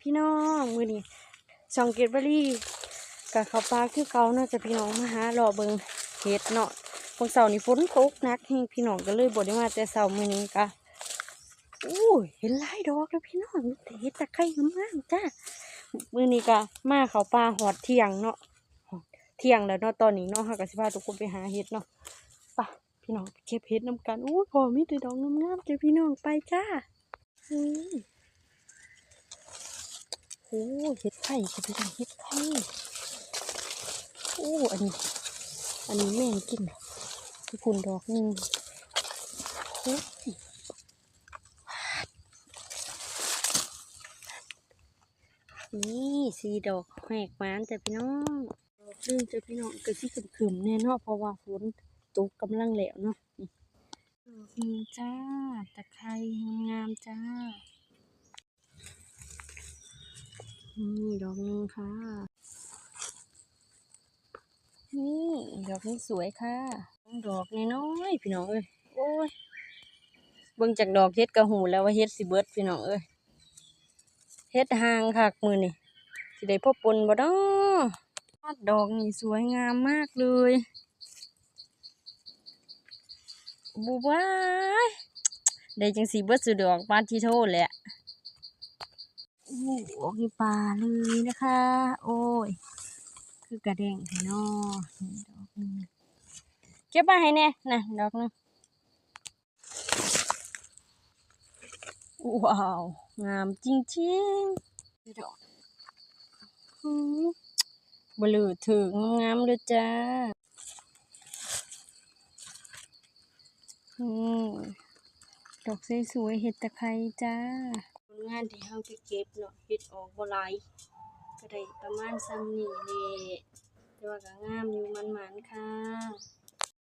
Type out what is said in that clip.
พี่น้องมือนี้ช่องเกตบรี่กับเขาวปลาคือเกาเนาะจะพี่น้องมาหารอเบิงเฮ็ดเนาะพวกเสาร์นี่ฝนตกนักแฮงพี่น้องก็เลยบ่ได้มาแต่เสาร์มือนี้กะอู้ยเห็นลายดอกแล้วพี่น้องแต่เฮ็ดตะไคร้งามๆจ้ามือนี้ก็มาเขาวปลาหอดเที่ยงเนาะเที่ยงแล้วเนาะตอนนี้เนาะเฮาก็สิพาทุกคนไปหาเฮ็ดเนาะไปพี่น้องเก็บเฮ็ดนํกันอู้ยพอมีแต่ดอกงามๆเจ้าพี่น้องไปจ้าอือ โอ้เห็ดไข่จะเป็นเห็ดไข่โอ้อันนี้ อันนี้แม่งกินคือคุณดอกหนึ่งโอ้นี่สีดอกแหกหวานจ้ะพี่น้องดอกนึงจ้ะพี่น้องก็สิขึ้มๆแน่นาะเพราะว่าฝนตกกำลังแหลวเนาะนี่ดอกนึงจ้าตะไคร้งามๆจ้า นี่ดอกนึงค่ะ นี่ดอกนี้สวยค่ะ ดอกน้อยพี่น้องเอ้ยโอ้ยเบิ่งจากดอกเฮ็ดกระหูแล้วว่าเฮ็ดสิเบิดพี่น้องเอ้ยเฮ็ดหางคักมือนี่สิได้พบปนบ่ดอดอกนี่สวยงามมากเลยบูว้ายได้จังสีเบิดสุดดอกปานที่โทษแหละ โอ้โหออกในป่าเลยนะคะ โอ้ย คือกระเด้งท้เนาะนี่ดอกนึงเก็บมาให้แน่นะดอกนึงว้าว งามจริงๆนี่ดอกบลือถึงงามเลยจ้าอืมดอกสวยๆเห็ดตะไคร้จ้า งานที่เฮาไปเก็บเนาะเฮ็ดออกบ่หลายก็ได้ประมาณซ้ำนี้แหละแต่ว่าก็งามอยู่มันๆค่ะ